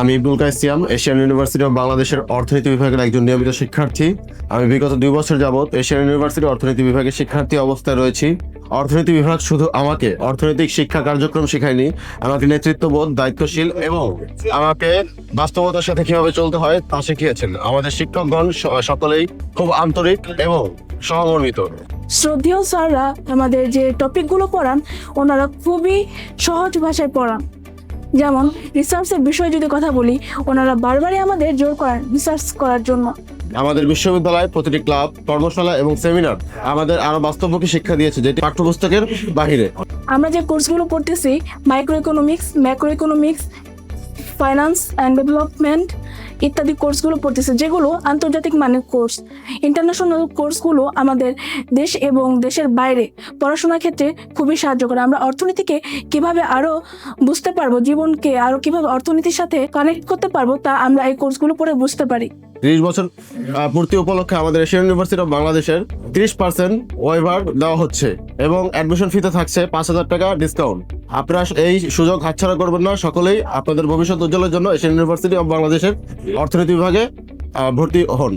আমি Ibnul Kaisiam Asian University of বাংলাদেশের অর্থনীতি বিভাগের একজন নিয়মিত শিক্ষার্থী। আমি বিগত দুই বছর যাবৎ এশিয়ান ইউনিভার্সিটি অর্থনীতি বিভাগের শিক্ষার্থী অবস্থায় রয়েছি। অর্থনীতি বিভাগ শুধু আমাকে অর্থনৈতিক শিক্ষা কার্যক্রম শেখায়নি, আমাকে নেতৃত্ববোধ, দায়িত্বশীল এবং আমাকে বাস্তবতার সাথে কীভাবে চলতে হয় তা শিখিয়েছেন। আমাদের শিক্ষকগণ সকলেই খুব আন্তরিক এবং সহমর্মিত। শ্রদ্ধেয় স্যাররা আমাদের যে টপিকগুলো পড়ান, ওনারা খুবই সহজ ভাষায় পড়ান। যেমন রিসার্চের বিষয়ে যদি কথা বলি ওনারা বারবারই আমাদের জোর করেন রিসার্চ করার জন্য। আমাদের বিশ্ববিদ্যালয় প্রতিটি ক্লাব কর্মশালা এবং সেমিনার আমাদের আরও বাস্তবমুখী শিক্ষা দিয়েছে যেটি পাঠ্যপুস্তকের বাহিরে। আমরা যে কোর্সগুলো পড়তেছি microeconomics macroeconomics finance and development ইত্যাদি কোর্সগুলো পড়তেছে, যেগুলো আন্তর্জাতিক মানের কোর্স। ইন্টারন্যাশনাল কোর্সগুলো আমাদের দেশ এবং দেশের বাইরে পড়াশোনার ক্ষেত্রে খুবই সাহায্য করে। আমরা অর্থনীতিকে কীভাবে আরও বুঝতে পারব, জীবনকে আরও কীভাবে অর্থনীতির সাথে কানেক্ট করতে পারব, তা আমরা এই কোর্সগুলো পড়ে বুঝতে পারি। তিরিশ বছর পূর্তি উপলক্ষে আমাদের এশিয়ান ইউনিভার্সিটি অফ বাংলাদেশের তিরিশ পার্সেন্ট ওয়েভার দেওয়া হচ্ছে এবং অ্যাডমিশন ফিতে থাকছে পাঁচ হাজার টাকা ডিসকাউন্ট আপনারা এই সুযোগ হাতছাড়া করবেন না। সকলেই আপনাদের ভবিষ্যৎ উজ্জ্বলের জন্য এশিয়ান ইউনিভার্সিটি অফ বাংলাদেশের অর্থনীতি বিভাগে ভর্তি হন।